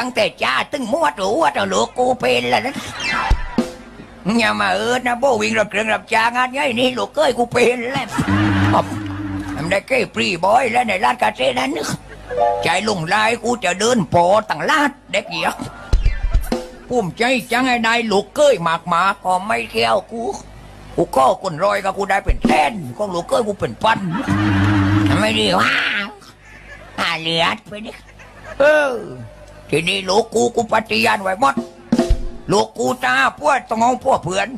ตั้งแต่จ้าตึงมัวตัวว่าตัวลูกกูเป็นแล้วนะอย่ามาเอิดนะโบวิ่งรถเครื่องรับจ้างงานไงนี่ลูกเก้ยกูเป็นแล้วอ๊อบมันได้เก้ปรีบอยแล้วในร้านกาเซ่นั้นใจลุงลายกูจะเดินโปอตั้งลาดเด็กเหยียกภูมิใจจังไอ้นายลูกเก้ยหมากหมาก็ไม่เที่ยวกูกูก็คนรอยก็กูได้เป็นแสนก็ลูกเก้ยกูเป็นพันไม่ดีว่าหาเลือดไปดิเออ ทีนี้ลูกกูกูปฏิญาณไว้หมดลูกกูตาพวดต้องเอาพวกเพื่อน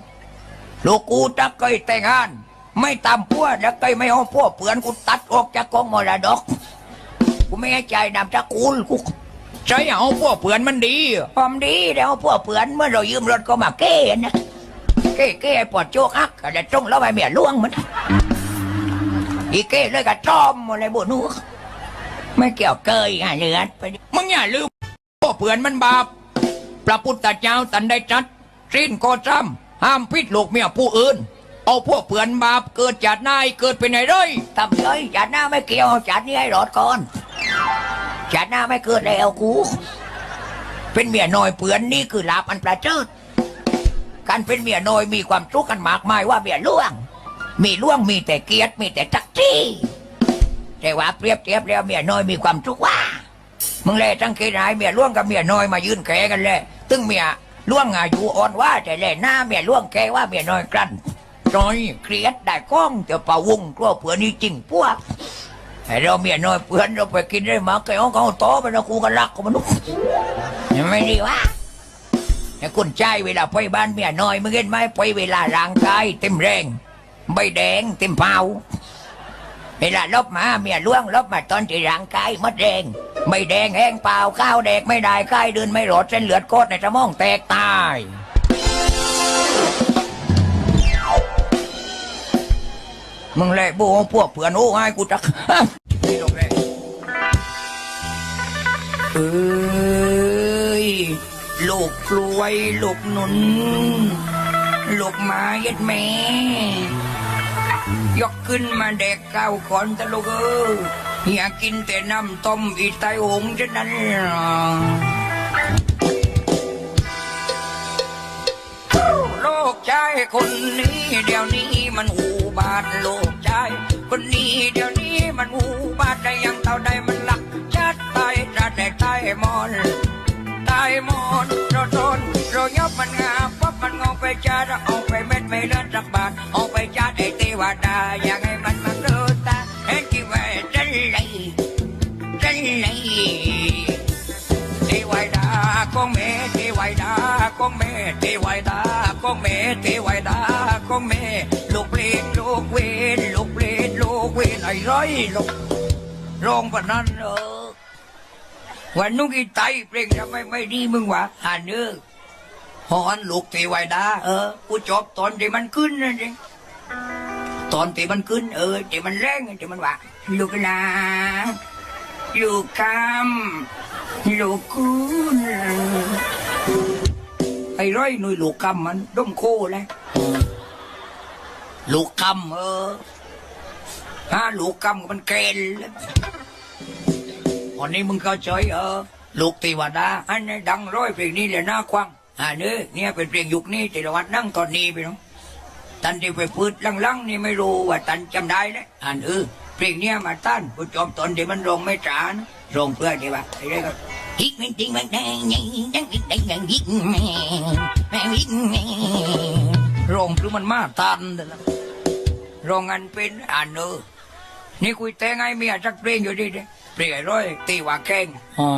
ลูกกูจะเคยแต่งงาน ไม่ตามพวดแล้วเคยไม่เอาพวกเพื่อนกูตัดออกจากกองมรดกกูไม่ให้ใจนำตะกูลกูใช่เอาพวกเพื่อนมันดีความดีแล้วพวกเพื่อนเมื่อเรายืมรถก็มาเก้นะเก้เก้ปวดโจกอักอะไรตรงแล้วไปเมียล่วงมันอีเก้เลยกับจอมอะไรบุนูไม่เกี่ยวเกยอะเลือดไปมึงอย่าลืม ผื่อนมันบาป พระพุทธเจ้าตันได้จัดสิ้นโกจำห้ามพิษลูกเมียผู้อื่น เอาพวกเพื่อนบาปเกิดจากนายเกิดเป็นไหนเลยทำเลยจัดหน้าไม่เกี่ยวจัดนี่ให้รอดก่อนจัดหน้าไม่เกิดแล้วกู เป็นเมียน้อยเปือนนี่คือลาบอันประเจิดการเป็นเมียน้อยมีความทุกข์กันมากมายว่าเมียล่วง มีล่วงมีแต่เกียรติมีแต่จักจี้แต่ว่าเปรียบเทียบแล้วเมียน้อยมีความทุกข์ว่า มึงเลยตั้งเกณฑ์ให้เมียล่วงกับเมียน้อยมายืนแข่กันเลยตึงเมียล่วงอายุอ่อนว่าแต่เลยหน้าเมียล่วงแกว่าเมียน้อยกลั้นน้อยเครียดได้ก้องเดี๋ยวป่าวงกลัวเผื่อนี่จริงพวกให้เราเมียน้อยเพื่อนเราไปกินได้มาแกเอาเขาโตไปนะกูกันรักกับมันนุกยังไม่ดีวะไอ้คนใจเวลาไปบ้านเมียน้อยมึงเห็นไหมไปเวลาร่างกายเต็มแรงใบแดงเต็มเผา เวลาลบมาเมียล่วงลบมาตอนที่ร่างกายมดแดง ไม่แดงแห้งเปล่าข้าวแดกไม่ได้ใกล้เดินไม่รอดเส้นเลือดโคตรในสมองแตกตายมึงแหละบูพวกเผื่อนโอ้ให้กูจักนี่ลงเลยเอ้ยลูกกล้วยลูกหนุนลูกไม้ยัดแม่ ยกขึ้นมาเด็กเก้าวก่อนตะลูกเอออยากกินแต่น้ำต้มอีไตหงฉะนั้นโลกชายคนนี้เดี๋ยวนี้มันหูบาดโลกชายคนนี้เดี๋ยวนี้มันหูบาดได้ยังเท่าใดมันหลักชัดตายจัดได้ตายมอนตายหมดเราทนเรายบมันงาปั๊บมันงอไปจ้าเราเอาไปเม็ดไม่เลือนสักบา วดาอยากให้มันมาเกิดตาเห็นที่ว่าจันเลยจันเลยเทวดาของแม่เทวดาของแม่เทวดาของแม่เทวดาของแม่ลูกเปรตลูกเวนลูกเปรตลูกเวนไอ้ร้อยลูกร้องปะนั้นเออวันนุ่งอีไตเปล่งทำไมไม่ดีมึงวะหาเนื้อหอนลูกเทวดาเออกูจบตอนที่มันขึ้นนะจิ ตอนที่มันขึ้นเออที่มันแรงที่มันว่าลูกนาลูกคำลูกคุณไอ้ร้อยหนุ่ยลูกคำมันด้มโคเลยลูกคำเออถ้าลูกคำมันเกลวันนี้มึงเข้าใจเออลูกเทวดาอันนี้ดังร้อยเพลงนี้เลยหน้ากว้างอ่าเนื้อเนี่ยเป็นเพลงยุคนี้ที่เรวัดนั่งตอนนี้ไปเนาะ ตันที่ไปพูดลังๆนี่ไม่รู้ว่าตันจำได้เลยอ่านเออเพลงเนี้ยมาตั้นผู้จอมตนที่มันร้องไม่จานะร้องเพื่อที่ว่าไอ้เรื่องก็ฮิกมันจริงมันแดงยังยังยังยังยิกแม่แม่ยิกแม่ร้องคือมันมาตันแต่ละร้องอันเป็นอ่านเออนี่คุยแต่ไงเมียจักเพลงอยู่ดิเด้เพลงไอ้ร้อยตีว่าแข้งอ๋อ